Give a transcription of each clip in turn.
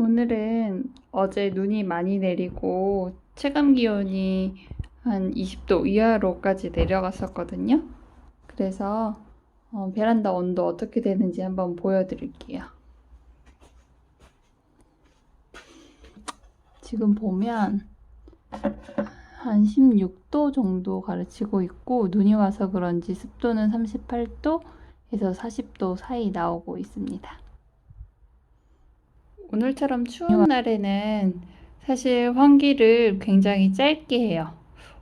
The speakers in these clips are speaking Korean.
오늘은 어제 눈이 많이 내리고 체감 기온이 한 20도 이하로까지 내려갔었거든요. 그래서 어, 베란다 온도 어떻게 되는지 한번 보여드릴게요. 지금 보면 한 16도 정도 가르치고 있고 눈이 와서 그런지 습도는 38도에서 40도 사이 나오고 있습니다. 오늘처럼 추운 날에는 사실 환기를 굉장히 짧게 해요.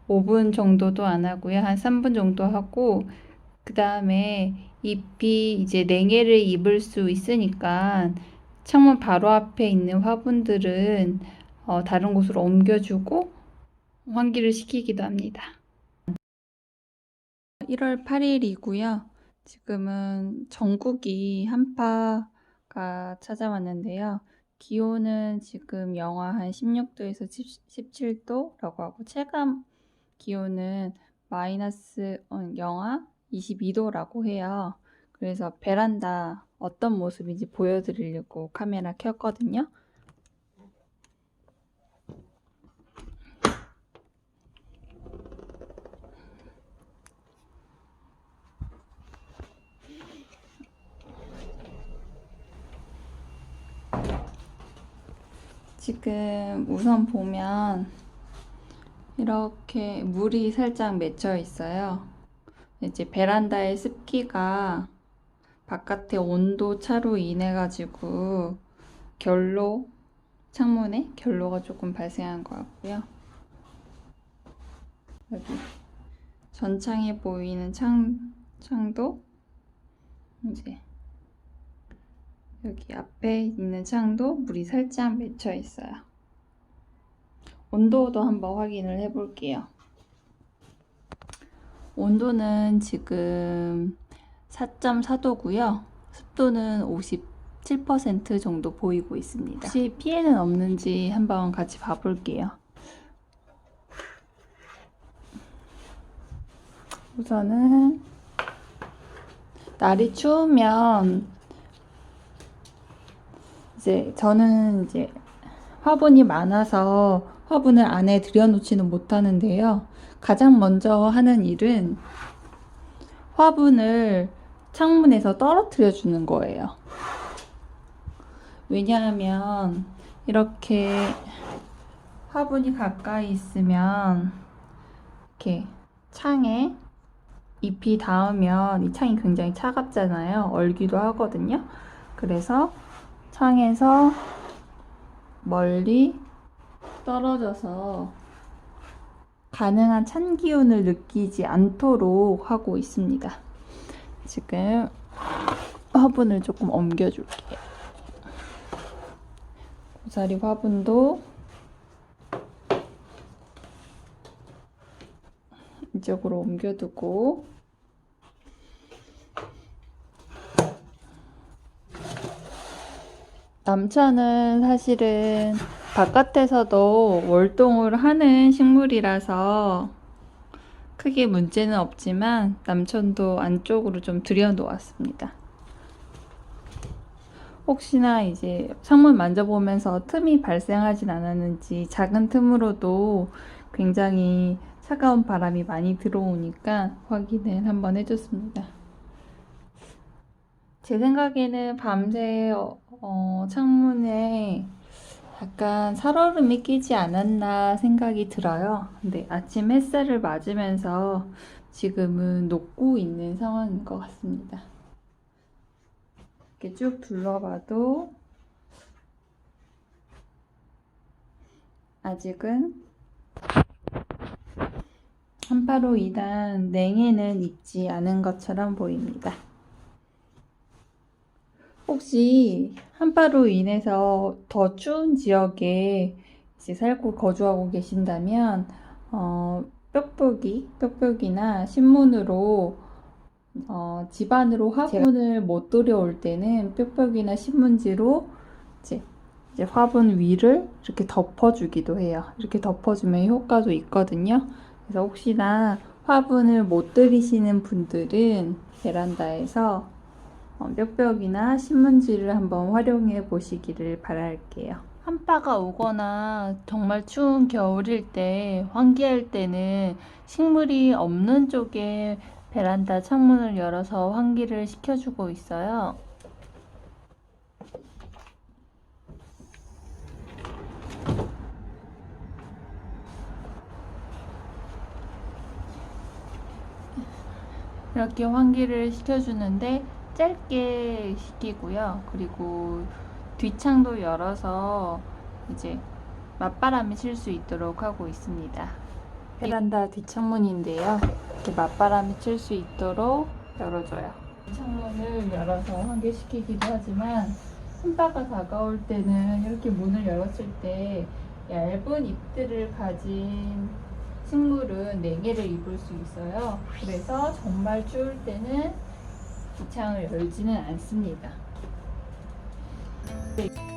5분 정도도 안 하고요. 한 3분 정도 하고 그 다음에 잎이 이제 냉해를 입을 수 있으니까 창문 바로 앞에 있는 화분들은 어, 다른 곳으로 옮겨주고 환기를 시키기도 합니다. 1월 8일이고요. 지금은 전국이 한파가 찾아왔는데요. 기온은 지금 영하 한 16도에서 17도라고 하고 체감 기온은 마이너스 어, 영하 22도라고 해요. 그래서 베란다 어떤 모습인지 보여드리려고 카메라 켰거든요. 지금 우선 보면 이렇게 물이 살짝 맺혀 있어요. 이제 베란다의 습기가 바깥의 온도 차로 인해 가지고 결로 창문에 결로가 조금 발생한 것 같고요. 여기 전창에 보이는 창 창도 이제 여기 앞에 있는 창도 물이 살짝 맺혀 있어요. 온도도 한번 확인을 해 볼게요. 온도는 지금 4.4도고요. 습도는 57% 정도 보이고 있습니다. 혹시 피해는 없는지 한번 같이 봐볼게요. 우선은 날이 추우면 이제 저는 이제 화분이 많아서 화분을 안에 들여놓지는 못하는데요. 가장 먼저 하는 일은 화분을 창문에서 떨어뜨려 주는 거예요. 왜냐하면 이렇게 화분이 가까이 있으면 이렇게 창에 잎이 닿으면 이 창이 굉장히 차갑잖아요. 얼기도 하거든요. 그래서 창에서 멀리 떨어져서 가능한 찬 기운을 느끼지 않도록 하고 있습니다. 지금 화분을 조금 옮겨줄게요. 고사리 화분도 이쪽으로 옮겨두고 남천은 사실은 바깥에서도 월동을 하는 식물이라서 크게 문제는 없지만 남천도 안쪽으로 좀 들여놓았습니다. 혹시나 이제 창문 만져보면서 틈이 발생하진 않았는지 작은 틈으로도 굉장히 차가운 바람이 많이 들어오니까 확인을 한번 해줬습니다. 제 생각에는 밤새 어, 어, 창문에 약간 살얼음이 끼지 않았나 생각이 들어요. 근데 아침 햇살을 맞으면서 지금은 녹고 있는 상황인 것 같습니다. 이렇게 쭉 둘러봐도 아직은 한파로 인한 냉해는 있지 않은 것처럼 보입니다. 혹시 한파로 인해서 더 추운 지역에 이제 살고 거주하고 계신다면 어, 뾱뾱이, 뾱뾱이나 신문으로 어, 집안으로 화분을 못 들여올 때는 뾱뾱이나 신문지로 이제, 이제 화분 위를 이렇게 덮어주기도 해요. 이렇게 덮어주면 효과도 있거든요. 그래서 혹시나 화분을 못 들이시는 분들은 베란다에서 어, 뾱뾱이나 신문지를 한번 활용해 보시기를 바랄게요. 한파가 오거나 정말 추운 겨울일 때 환기할 때는 식물이 없는 쪽에 베란다 창문을 열어서 환기를 시켜주고 있어요. 이렇게 환기를 시켜주는데 짧게 시키고요. 그리고 뒷창도 열어서 이제 맞바람이 칠 수 있도록 하고 있습니다. 베란다 뒷창문인데요. 이렇게 맞바람이 칠 수 있도록 열어줘요. 창문을 열어서 환기시키기도 하지만 한파가 다가올 때는 이렇게 문을 열었을 때 얇은 잎들을 가진 식물은 냉해를 입을 수 있어요. 그래서 정말 추울 때는 뒷창을 열지는 않습니다. 네.